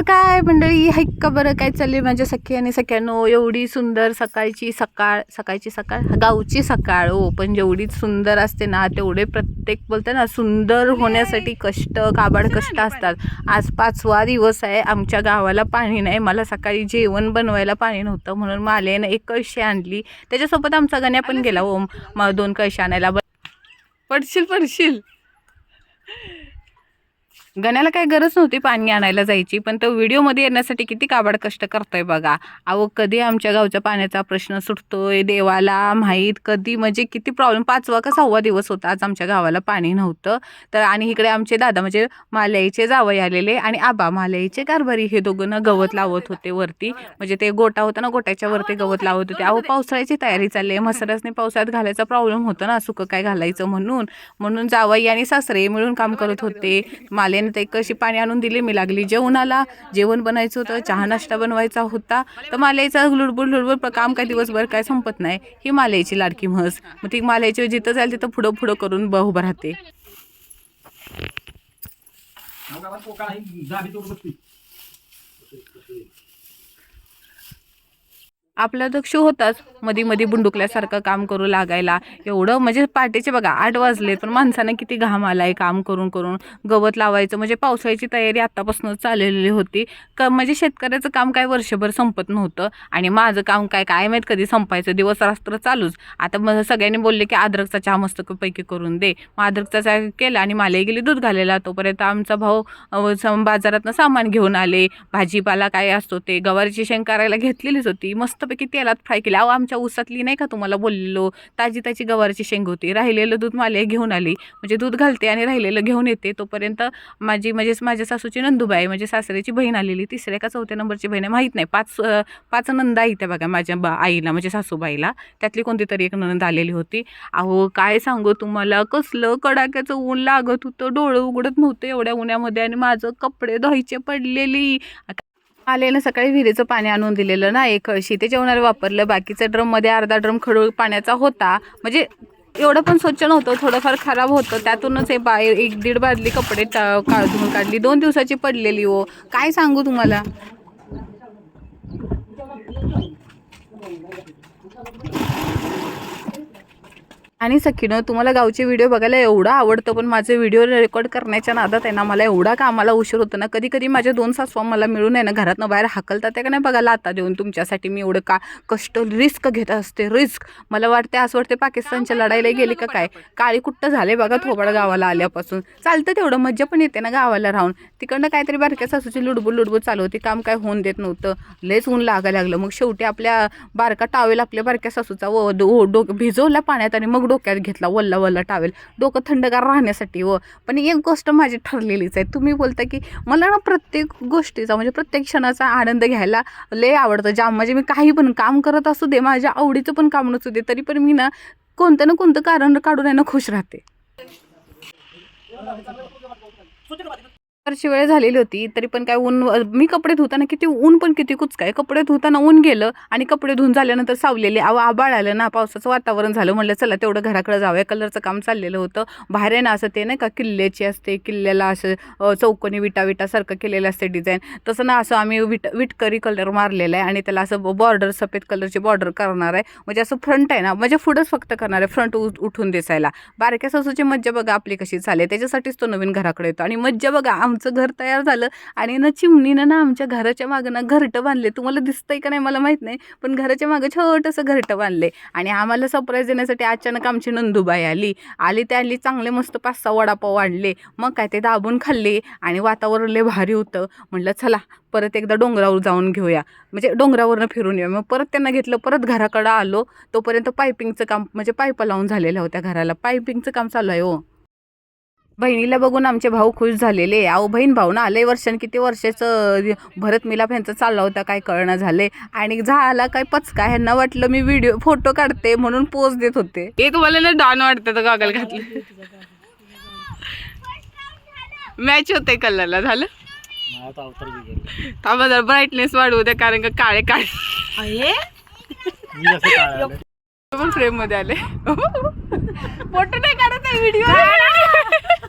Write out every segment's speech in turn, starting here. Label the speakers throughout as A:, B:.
A: कसं काय मंडळी हाय का बरं? काय चालली माझ्या सखी आणि सख्यानो? एवढी सुंदर सकाळची सकाळ सकाळची सकाळ? गावची सकाळ हो. पण जेवढी सुंदर असते ना तेवढे प्रत्येक बोलते ना सुंदर होण्यासाठी कष्ट काबाड कष्ट असतात. आज पाचवा दिवस आहे आमच्या गावाला पाणी नाही. मला सकाळी जेवण बनवायला पाणी नव्हतं म्हणून मालेनं एक कळशी आणली. त्याच्यासोबत आमचा गण्या पण गेला हो. दोन कळशी आणायला. पडशील पडशील. गण्याला काही गरज नव्हती पाणी आणायला जायची पण तो व्हिडिओमध्ये येण्यासाठी किती काबाड कष्ट करतोय बघा. अहो कधी आमच्या गावच्या पाण्याचा प्रश्न सुटतोय देवाला माहीत कधी म्हणजे किती प्रॉब्लेम पाचवा का सहावा दिवस होता आज आमच्या गावाला पाणी नव्हतं. तर आणि इकडे आमचे दादा म्हणजे मालयाचे जावई आलेले आणि आबा मालयाचे कारभारी हे दोघं ना गवत लावत होते वरती. म्हणजे ते गोटा होता ना गोट्याच्या वरती गवत लावत होते. अहो पावसाळ्याची तयारी चालली आहे. मसरसने पावसाळ्यात घालायचा प्रॉब्लेम होता ना सुकं काय घालायचं म्हणून. म्हणून जावई आणि सासरे मिळून काम करत होते. माले तर ते कशी पाणी आणून दिली? मी लागली जेवणाला. जेवण बनायचं होतं चहा नाश्ता बनवायचा होता. तर मालेचा लुडबुड लुडबुड काम काय दिवसभर काय संपत नाही. ही मालेची लाडकी म्हस. मग ती मालेची जिथं जाईल तिथं पुढं पुढं करून ब उभं राहते.
B: गावात
A: आपला दक्ष होताच. मधी मधी बुंडुकल्यासारखं काम करू लागायला. एवढं म्हणजे पहाटेचे बघा आठ वाजले पण माणसानं किती घाम आलाय काम करून करून. गवत लावायचं म्हणजे पावसाळ्याची तयारी आत्तापासूनच चाललेली होती. क म्हणजे शेतकऱ्याचं काम काय वर्षभर संपत नव्हतं. आणि माझं काम काय काय माहीत कधी संपायचं? दिवस रात्र चालूच. आता मग सगळ्यांनी बोलले की अद्रकचा चहा मस्त पैकी करून दे. मग अद्रकचा चहा केला आणि मला गेली दूध घालायला. तोपर्यंत आमचा भाऊ सम- बाजारातनं सामान घेऊन आले. भाजीपाला काय असतो ते गवारीची शेंग करायला घेतलेलीच होती. मस्त मस्तपैकी तेलात फ्राय केली. अहो आमच्या ऊसातली नाही का तुम्हाला बोललेलो? ताजी ताजी गवारची शेंग होती. राहिलेलं दूध माले घेऊन आली. म्हणजे दूध घालते आणि राहिलेलं घेऊन येते. तोपर्यंत माझी म्हणजेच माझ्या सासूची नंदूबाई म्हणजे सासऱ्याची बहीण आलेली. तिसऱ्या का चौथ्या नंबरची बहीण आहे माहीत नाही. पाच पाच नंद आहे त्या बघा माझ्या बा आईला म्हणजे सासूबाईला. त्यातली कोणती तरी एक नंद आलेली होती. अहो काय सांगू तुम्हाला? कसलं कडाक्याचं ऊन लागत होतं. डोळं उघडत नव्हतं एवढ्या उन्हामध्ये आणि माझं कपडे धुवायचे पडलेली. आलेलं सकाळी विहिरीचं पाणी आणून दिलेलं ना एक कळशी ते जेवणाला वापरलं. बाकीचं ड्रममध्ये अर्धा ड्रम खडूळ पाण्याचा होता. म्हणजे एवढं पण स्वच्छ नव्हतं थोडंफार खराब होतं. त्यातूनच हे बा एक दीड बादली कपडे टा- धुवून काढली. दोन दिवसाची पडलेली हो. काय सांगू तुम्हाला? आणि सखीनं तुम्हाला गावचे व्हिडिओ बघायला एवढं आवडतं पण माझे व्हिडिओ रेकॉर्ड करण्याच्या नादात आहे ना मला एवढा कामाला उशीर होतं ना कधी कधी माझ्या दोन सासवा मला मिळून आहे ना घरातनं बाहेर हाकलतात ते का नाही बघा लाता देऊन तुमच्यासाठी मी एवढं का कष्ट रिस्क घेत असते रिस्क. मला वाटते असं वाटते पाकिस्तानच्या लढाईला गेली का काय? काळी कुट्ट झाले बघा थोबाड गावाला आल्यापासून. चालतं तेवढं मज्जा पण येते ना गावाला राहून. तिकडनं काहीतरी बारक्या सासूची लुडबुड लुडबुड चालू होती काम काय होऊन देत नव्हतं. लयच ऊन लागायला लागलं. मग शेवटी आपल्या बारका टावेल आपल्या बारक्या सासूचा व डो भिजवला पाण्यात आणि मग डोक्यात घेतला वल्ला वल्ला टावेल. डोकं थंडगार राहण्यासाठी व पण एक गोष्ट माझी ठरलेलीच आहे. तुम्ही बोलता की मला ना प्रत्येक गोष्टीचा म्हणजे प्रत्येक क्षणाचा आनंद घ्यायला लय आवडतं. ज्या म्हणजे मी काही पण काम करत असू दे माझ्या आवडीचं पण काम नसू दे तरी पण मी ना कोणतं ना कोणतं कारण काढून आहे ना खुश राहते. फारशी वेळ झालेली होती तरी पण काय ऊन मी कपडे धुताना किती ऊन पण किती कुचकाय. कपडे धुताना ऊन गेलं आणि कपडे धुवून झाल्यानंतर सावलेले आव आबाळ आलं ना पावसाचं वातावरण झालं म्हणलं चला तेवढं घराकडे जाऊया. कलरचं काम चाललेलं होतं. बाहेर आहे ना असं ते नाही का किल्ल्याची असते किल्ल्याला असं चौकोनी विटा विटासारखं केलेलं असते डिझाईन. तसं ना असं आम्ही विट विटकरी कलर मारलेला आहे आणि त्याला असं बॉर्डर सफेद कलरची बॉर्डर करणार आहे. म्हणजे असं फ्रंट आहे ना म्हणजे पुढंच फक्त करणार आहे फ्रंट उठून दिसायला. बारक्या सासूची मज्जा बघा आपली कशी चालेल त्याच्यासाठीच तो नवीन घराकडे येतो आणि मज्जा बघा आमचं घर तयार झालं. आणि ना चिमणीनं ना आमच्या घराच्या मागं ना घरटं बांधले. तुम्हाला दिसतंय का नाही मला माहीत नाही पण घराच्या मागं छोटंसं घरटं बांधले. आणि आम्हाला सरप्राईज देण्यासाठी अचानक आमची नंदुबाई आली. आली त्या आली चांगले मस्त पाच सहा वडापाव वाढले मग काय ते दाबून खाल्ले आणि वातावरण लय भारी होतं. म्हटलं चला परत एकदा डोंगरावर जाऊन घेऊया. म्हणजे डोंगरावरनं फिरून येऊया. मग परत त्यांना घेतलं परत घराकडं आलो. तोपर्यंत पायपिंगचं काम म्हणजे पाईप लावून झालेल्या होत्या घराला. पायपिंगचं काम चालू आहे हो. बहिणीला बघून आमचे भाऊ खुश झालेले अहो बहीण भाऊ ना आले वर्षान किती वर्षाचं भरत मिलाप यांचा चालला होता काय कळणं झाले आणि झाला काय पचका ह्यांना वाटलं मी व्हिडिओ फोटो काढते म्हणून पोज देत होते. हे तुम्हाला ना डॉन वाटतं गॉगल घातलं. मॅच होते कलरला झालं? थांबा जरा ब्राईटनेस वाढवू द्या कारण का काळे काळे. पण फ्रेममध्ये आले. फोटो नाही काढत आहे व्हिडिओ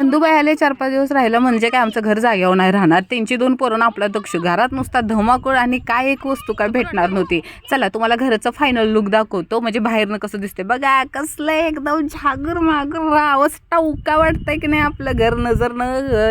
A: नंदूबाई आले चार पाच दिवस राहिलं म्हणजे काय आमचं घर जाग्यावर नाही राहणार. त्यांची दोन पोरण आपला दक्ष. घरात नुसता धमाकूळ आणि काय एक वस्तू काय भेटणार नव्हती. चला तुम्हाला घराचं फायनल लुक दाखवतो. म्हणजे बाहेरनं कसं दिसते बघा कसलं एकदम झागर मागर रावस टाऊका वाटतंय की नाही आपलं घर नजर न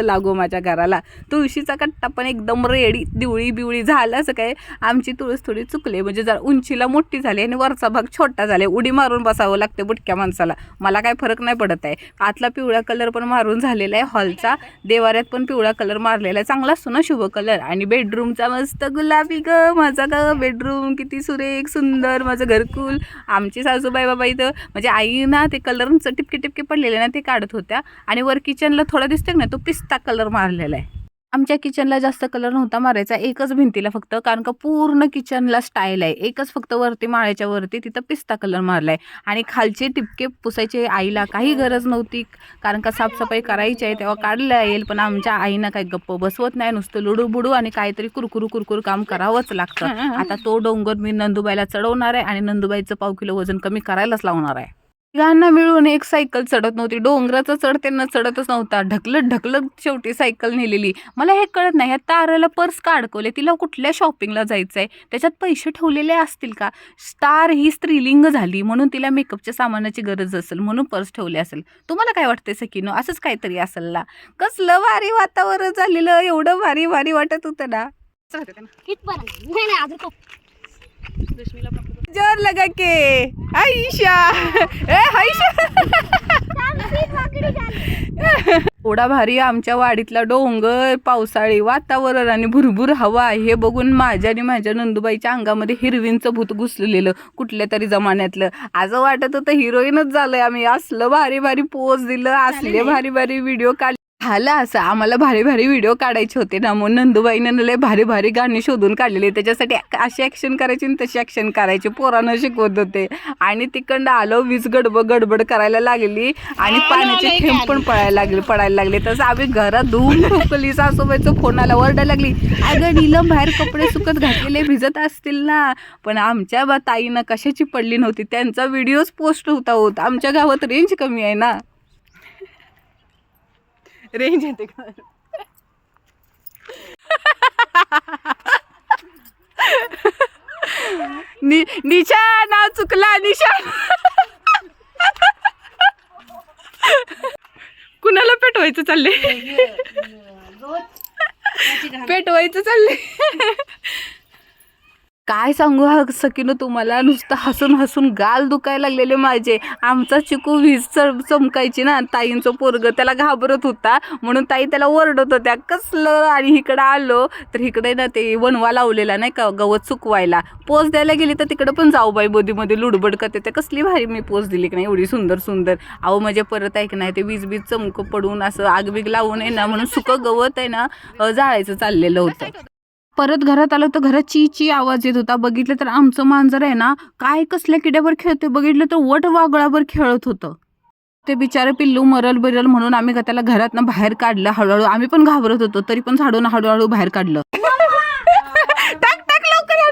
A: लागो माझ्या घराला. तुळशीचा कट्टा पण एकदम रेडी दिवळी बिवळी झालं असं काय? आमची तुळस थोडी चुकले म्हणजे जरा उंचीला मोठी झाली आणि वरचा भाग छोटा झाले उडी मारून बसावं लागते बुटक्या माणसाला. मला काय फरक नाही पडत आहे. आतला पिवळा कलर कलर पण मारून झालेला आहे हॉलचा देवाऱ्यात पण पिवळा कलर मारलेला आहे. चांगला असतो ना शुभ कलर आणि बेडरूमचा मस्त गुलाबी ग माझा ग. बेडरूम किती सुरेख सुंदर माझं घरकुल. आमची सासूबाई बाबा इथं म्हणजे आई ना ते कलरचं टिपके टिपके पडलेले ना ते काढत होत्या. आणि वर किचनला थोडा दिसतोय ना तो पिस्ता कलर मारलेला आहे. आमच्या किचनला जास्त कलर नव्हता मारायचा. एकच भिंतीला फक्त. कारण का पूर्ण किचनला स्टाईल आहे. एकच फक्त वरती माळ्याच्या वरती तिथं पिस्ता कलर मारलाय. आणि खालचे टिपके पुसायचे आईला काही गरज नव्हती. कारण का साफसफाई करायची आहे तेव्हा काढलं येईल. पण आमच्या आईनं काही गप्प बसवत नाही. नुसतं लुडू बुडू आणि काहीतरी कुरकुरू कुरकुर काम करावंच लागतं. आता तो डोंगर मी नंदुबाईला चढवणार आहे आणि नंदुबाईचं पाव किलो वजन कमी करायलाच लावणार आहे. तिघांना मिळून एक सायकल चढत नव्हती. डोंगराचा चढ त्यांना चढतच नव्हता. ढकलत ढकलत शेवटी सायकल नेलेली. मला हे कळत नाही ह्या ताराला पर्स का अडकवले? तिला कुठल्या शॉपिंगला जायचं आहे त्याच्यात पैसे ठेवलेले असतील का? स्टार ही स्त्रीलिंग झाली म्हणून तिला मेकअपच्या सामानाची गरज असेल म्हणून पर्स ठेवले असेल. तुम्हाला काय वाटतंय सकीनो असंच काहीतरी असेल ना? कसलं भारी वातावरण झालेलं? एवढं भारी भारी वाटत होतं ना? जोर लगा के। आईशा ए आईशा थोडा भारी आमच्या वाडीतला डोंगर पावसाळी वातावरण आणि भुरभुर हवा हे बघून माझ्या आणि माझ्या नंदुबाईच्या अंगामध्ये हिरवींचं भूत घुसलेलं कुठल्या तरी जमान्यातलं. आज वाटत होतं हिरोईनच झालंय आम्ही. असलं भारी भारी पोज दिलं असले भारी भारी व्हिडिओ काढले. झालं असं. आम्हाला भारी भारी व्हिडिओ काढायचे होते ना. मग नंदुबाईनं लय भारी भारी गाणी शोधून काढलेली. त्याच्यासाठी अशी ॲक्शन करायची आणि तशी ॲक्शन करायची. पोरांना शिकवत होते. आणि तिकडं आलो वीज गडबड गडबड करायला लागली. आणि पाण्याचे थेंब पण पडायला लागले पडायला लागले. तसं आम्ही घरात धुवून ठोकली सासूबाईचं फोनाला ओरडायला लागली. अगं नीलम बाहेर कपडे सुकत घातलेले भिजत असतील ना. पण आमच्या बा ताईनं कशाची पडली नव्हती. त्यांचा व्हिडिओच पोस्ट होता होत. आमच्या गावात रेंज कमी आहे ना. रेंज येते का नि निशा नाव चुकला निशा. कुणाला पेटवायचं चालले पेटवायचं चालले काय सांगू हा सकीनं तुम्हाला? नुसतं हसून हसून गाल दुखायला लागलेले माझे. आमचा चिकू वीज चमकायची ना ताईंचं पोरग. त्याला घाबरत होता. म्हणून ताई त्याला ओरडत होत्या. कसलं? आणि इकडं आलो तर इकडे ना ते वणवा लावलेला नाही का? गवत सुकवायला. पोच द्यायला गेली तर तिकडं पण जाऊ बाई बोधीमध्ये लुडबड करते. ते कसली भारी मी पोच दिली की नाही? एवढी सुंदर सुंदर. अहो म्हणजे परत ऐक नाही ते वीज बीज चमक पडून असं आगबीग लावून आहे ना म्हणून सुकं गवत आहे ना जाळायचं चाललेलं होतं. परत घरात आलो तर घरात ची ची आवाज येत होता. बघितलं तर आमचं मांजर आहे ना काय कसल्या किड्यावर खेळतोय. बघितलं तर वट वागळावर खेळत होतं. ते बिचारे पिल्लू मरल बिरल म्हणून आम्ही त्याला घरातनं बाहेर काढलं. हळूहळू आम्ही पण घाबरत होतो तरी पण झाडून हळूहळू बाहेर काढलं. टाक टाक लवकर.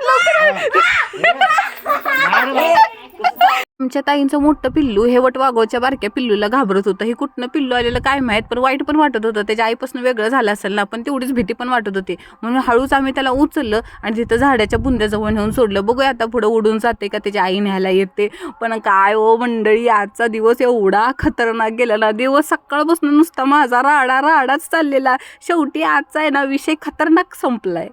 A: आमच्या ताईंचं मोठं पिल्लू हे वट वाघोच्या बारक्या पिल्लूला घाबरत होतं. हे कुठनं पिल्लू आलेलं काय माहीत? पण वाईट पण वाटत होतं. त्याच्या आईपासून वेगळं झालं असेल ना पण तेवढीच भीती पण वाटत होती. म्हणून हळूच आम्ही त्याला उचललं आणि तिथं झाडाच्या बुंद्याजवळ नेऊन सोडलं. बघूया आता पुढं उडून जाते का त्याची आई न्यायला येते. पण काय ओ मंडळी आजचा दिवस एवढा खतरनाक गेला ना. दिवस सकाळपासून नुसता माझा राडा राडाच चाललेला. शेवटी आजचा आहे ना विषय खतरनाक संपलाय.